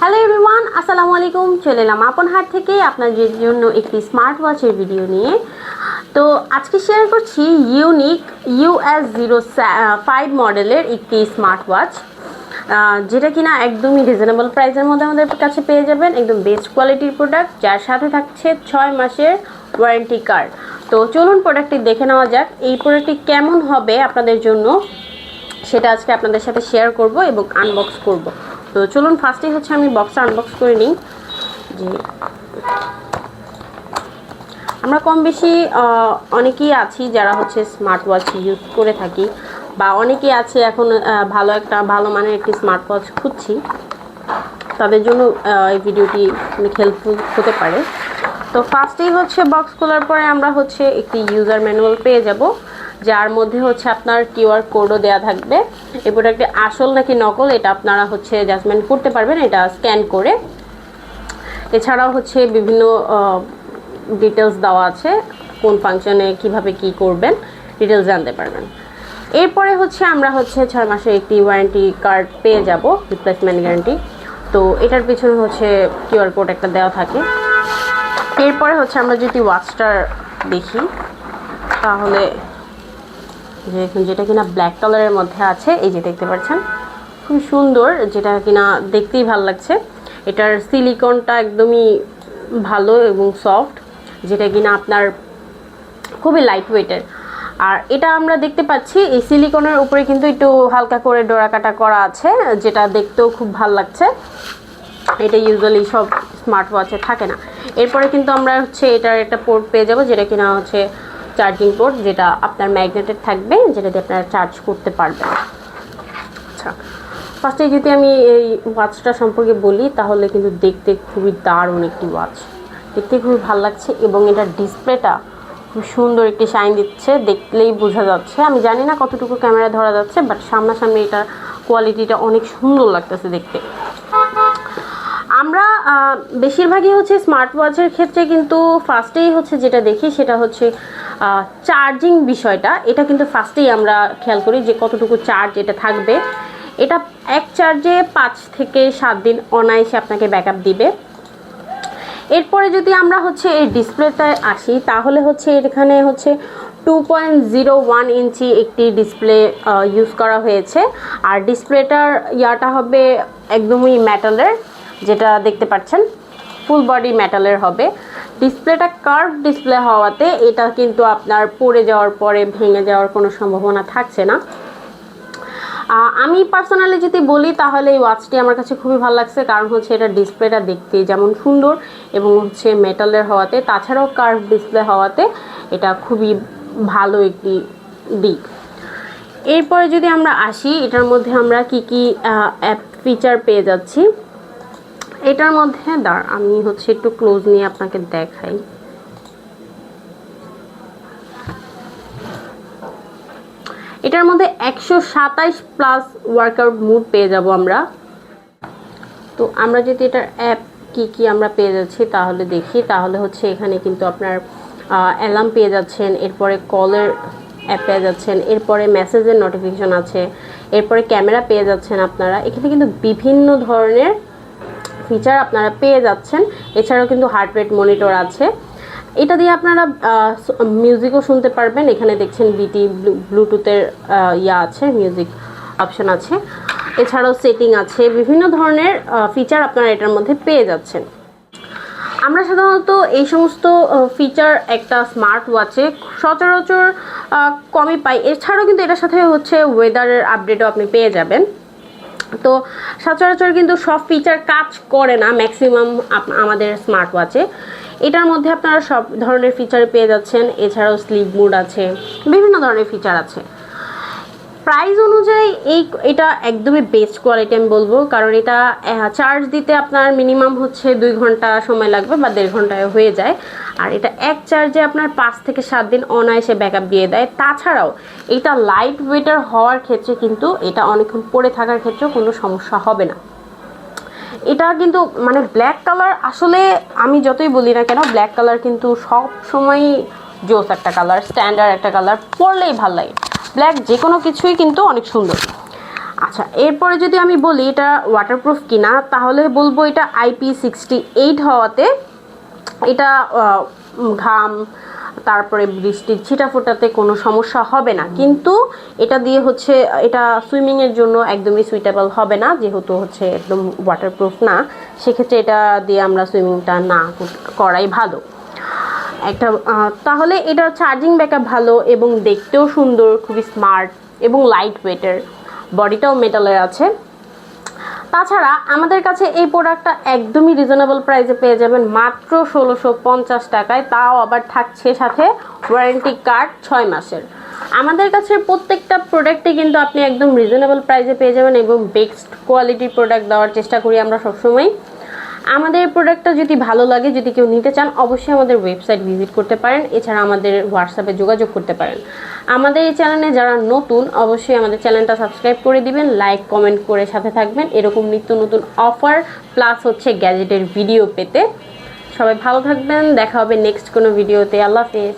Hello everyone আসসালামু আলাইকুম চলে এলাম আপন হাট থেকে আপনাদের জন্য একটি স্মার্ট ওয়াচের ভিডিও নিয়ে। তো আজকে শেয়ার করছি ইউনিক ইউএস জিরো ফাইভ মডেলের একটি স্মার্ট ওয়াচ যেটা কিনা একদমই রিজনেবল প্রাইসের মধ্যে আমাদের কাছে পেয়ে যাবেন। একদম বেস্ট কোয়ালিটির প্রোডাক্ট যার সাথে থাকছে ছয় মাসের ওয়ারেন্টি কার্ড তো চলুন প্রোডাক্টটি দেখে নেওয়া যাক। এই প্রোডাক্টটি কেমন হবে আপনাদের জন্য, সেটা আজকে আপনাদের সাথে শেয়ার করব এবং আনবক্স করব। তো চলুন ফার্স্টেই হচ্ছে আমি বক্সটা আনবক্স করে নিই। যে আমরা কম বেশি অনেকেই আছি যারা হচ্ছে স্মার্ট ওয়াচ ইউজ করে থাকি বা অনেকেই আছে এখন ভালো একটা, ভালো মানের একটি স্মার্ট ওয়াচ খুঁজছি। তাদের জন্য এই ভিডিওটি অনেক হেল্পফুল হতে পারে। তো ফার্স্টেই হচ্ছে বক্স খোলার পরে আমরা হচ্ছে একটি ইউজার ম্যানুয়াল পেয়ে যাব। যার মধ্যে হচ্ছে আপনার কিউআর কোডও দেওয়া থাকবে। এই প্রোডাক্টটি আসল নাকি নকল, এটা আপনারা হচ্ছে জাজমেন্ট করতে পারবেন, এটা স্ক্যান করে। এছাড়াও হচ্ছে বিভিন্ন ডিটেলস দেওয়া আছে, কোন ফাংশনে কীভাবে কি করবেন ডিটেলস জানতে পারবেন। এরপরে হচ্ছে আমরা হচ্ছে ছয় মাসের একটি ওয়ারেন্টি কার্ড পেয়ে যাব রিপ্লেসমেন্ট গ্যারান্টি তো এটার পিছনে হচ্ছে কিউআর কোড একটা দেওয়া থাকে। এরপরে হচ্ছে আমরা যদি ওয়াচটার দেখি, তাহলে যেটা কিনা ব্ল্যাক কালারের মধ্যে আছে, এই যে দেখতে পাচ্ছেন খুব সুন্দর, যেটা কিনা দেখতেই ভালো লাগছে। এটার সিলিকনটা একদমই ভালো এবং সফট যেটা কিনা আপনার খুবই লাইট ওয়েটের আর এটা আমরা দেখতে পাচ্ছি, এই সিলিকনের উপরে কিন্তু একটু হালকা করে ডোরাকাটা করা আছে, যেটা দেখতেও খুব ভালো লাগছে। এটা ইউজুয়ালি সব স্মার্ট ওয়াচে থাকে না। এরপরে কিন্তু আমরা হচ্ছে এটার একটা পোর্ট পেয়ে যাব, যেটা কিনা হচ্ছে চার্জিং পোর্ট যেটা আপনার ম্যাগনেটেড থাকবে, যেটা দিয়ে আপনারা চার্জ করতে পারবেন। আচ্ছা। ফার্স্টে যদি আমি এই ওয়াচটা সম্পর্কে বলি, তাহলে কিন্তু দেখতে খুবই দারুণ একটি ওয়াচ দেখতে খুবই ভালো লাগছে এবং এটার ডিসপ্লেটা খুব সুন্দর একটি শাইন দিচ্ছে। দেখলেই বোঝা যাচ্ছে। আমি জানি না কতটুকু ক্যামেরা ধরা যাচ্ছে বাট সামনাসামনি এটার কোয়ালিটিটা অনেক সুন্দর লাগতেছে দেখতে। আমরা বেশিরভাগই হচ্ছে স্মার্ট ওয়াচের ক্ষেত্রে কিন্তু ফার্স্টেই হচ্ছে যেটা দেখি সেটা হচ্ছে চার্জিং বিষয়টা। এটা কিন্তু ফার্স্টেই আমরা খেয়াল করি যে কতটুকু চার্জ এটা থাকবে। এটা এক চার্জে পাঁচ থেকে সাত দিন অনায়াসে আপনাকে ব্যাকআপ দিবে। এরপরে যদি আমরা হচ্ছে এই ডিসপ্লেটায় আসি, তাহলে হচ্ছে এখানে হচ্ছে two point zero one inch একটি ডিসপ্লে ইউজ করা হয়েছে। আর ডিসপ্লেটার ইয়াটা হবে একদমই মেটালের যেটা দেখতে পাচ্ছেন ফুল বডি মেটালের হবে। ডিসপ্লেটা কার্ভ ডিসপ্লে হওয়াতে এটা কিন্তু আপনার পড়ে যাওয়ার পরে ভেঙে যাওয়ার কোনো সম্ভাবনা থাকছে না। আমি পার্সোনালি যদি বলি, তাহলে এই ওয়াচটি আমার কাছে খুবই ভালো লাগছে, কারণ হচ্ছে এটা ডিসপ্লেটা দেখতে যেমন সুন্দর এবং হচ্ছে মেটালের হওয়াতে, তাছাড়াও কার্ভ ডিসপ্লে হওয়াতে এটা খুবই ভালো একটি দিক। এরপরে যদি আমরা আসি, এটার মধ্যে আমরা কি কি অ্যাপ ফিচার পেয়ে যাচ্ছি। এটার মধ্যে, দাঁড়, আমি হচ্ছে একটু ক্লোজ নিয়ে আপনাকে দেখাই। এটার মধ্যে একশো সাতাইশ প্লাস ওয়ার্কআউট মুড পেয়ে যাব আমরা। তো আমরা যদি এটার অ্যাপ কি কি আমরা পেয়ে যাচ্ছি তাহলে দেখি। তাহলে হচ্ছে এখানে কিন্তু আপনার অ্যালার্ম পেয়ে যাচ্ছেন, এরপরে কলের অ্যাপ পেয়ে যাচ্ছেন, এরপরে মেসেজের নোটিফিকেশন আছে, এরপরে ক্যামেরা পেয়ে যাচ্ছেন আপনারা। এখানে কিন্তু বিভিন্ন ধরনের ফিচার আপনারা পেয়ে যাচ্ছেন। এছাড়াও কিন্তু হার্ট রেট মনিটর আছে। এটা দিয়ে আপনারা মিউজিকও শুনতে পারবেন। এখানে দেখছেন বিটি ব্লুটুথের ইয়া আছে মিউজিক অপশন আছে। এছাড়াও সেটিং আছে। বিভিন্ন ধরনের ফিচার আপনারা এটার মধ্যে পেয়ে যাচ্ছেন। আমরা সাধারণত এই সমস্ত ফিচার একটা স্মার্ট ওয়াচে সচরাচর কমই পাই। এছাড়াও কিন্তু এটার সাথে হচ্ছে ওয়েদারের আপডেটও আপনি পেয়ে যাবেন। তো সচরাচর কিন্তু সব ফিচার কাজ করে না ম্যাক্সিমাম আমাদের স্মার্ট ওয়াচে এটার মধ্যে আপনারা সব ধরনের ফিচার পেয়ে যাচ্ছেন, এছাড়াও স্লিপ মুড আছে, বিভিন্ন ধরনের ফিচার আছে। প্রাইস অনুযায়ী এই এটা একদমই বেস্ট কোয়ালিটি আমি বলব। কারণ এটা চার্জ দিতে আপনার মিনিমাম হচ্ছে দুই ঘণ্টা সময় লাগবে বা দেড় ঘন্টায় হয়ে যায়। আর এটা এক চার্জে আপনার পাঁচ থেকে সাত দিন অনায়াসে ব্যাকআপ দিয়ে দেয়। তাছাড়াও এটা লাইট ওয়েটার হওয়ার ক্ষেত্রে কিন্তু এটা অনেকক্ষণ পরে থাকার ক্ষেত্রেও কোনো সমস্যা হবে না। এটা কিন্তু মানে ব্ল্যাক কালার আসলে আমি যতই বলি না কেন ব্ল্যাক কালার কিন্তু সব সময়ই জোস একটা কালার স্ট্যান্ডার্ড একটা কালার পরলেই ভালো লাগে। ব্ল্যাক যে কোনো কিছুই কিন্তু অনেক সুন্দর। আচ্ছা এরপরে যদি আমি বলি এটা ওয়াটারপ্রুফ কিনা, তাহলে বলব এটা আইপি সিক্সটি এইট হওয়াতে এটা ঘাম, তারপরে বৃষ্টির ছিটাফোটাতে কোনো সমস্যা হবে না। কিন্তু এটা দিয়ে হচ্ছে, এটা সুইমিংয়ের জন্য একদমই সুইটেবল হবে না, যেহেতু হচ্ছে একদম ওয়াটারপ্রুফ না। সেক্ষেত্রে এটা দিয়ে আমরা সুইমিংটা না করাই ভালো। একটা তাহলে এটা চার্জিং ব্যাকআপ ভালো এবং দেখতেও সুন্দর, খুবই স্মার্ট এবং লাইট ওয়েটের বডিটাও মেটালের আছে। তাছাড়া আমাদের কাছে এই প্রোডাক্টটা একদমই রিজনেবল প্রাইসে পেয়ে যাবেন মাত্র ষোলোশো পঞ্চাশ টাকায়। তাও আবার থাকছে সাথে ওয়ারেন্টি কার্ড ছয় মাসের। আমাদের কাছে প্রত্যেকটা প্রোডাক্টে কিন্তু আপনি একদম রিজনেবল প্রাইসে পেয়ে যাবেন এবং বেস্ট কোয়ালিটির প্রোডাক্ট দেওয়ার চেষ্টা করি আমরা সবসময়। আমাদের প্রোডাক্টটা যদি ভালো লাগে, যদি কেউ নিতে চান, অবশ্যই আমাদের ওয়েবসাইট ভিজিট করতে পারেন। এছাড়া আমাদের হোয়াটসঅ্যাপে যোগাযোগ করতে পারেন। আমাদের এই চ্যানেলে যারা নতুন, অবশ্যই আমাদের চ্যানেলটা সাবস্ক্রাইব করে দিবেন লাইক কমেন্ট করে সাথে থাকবেন। এরকম নিত্য নতুন অফার প্লাস হচ্ছে গ্যাজেটের ভিডিও পেতে। সবাই ভালো থাকবেন, দেখা হবে নেক্সট কোনো ভিডিওতে আল্লাহ হাফেজ।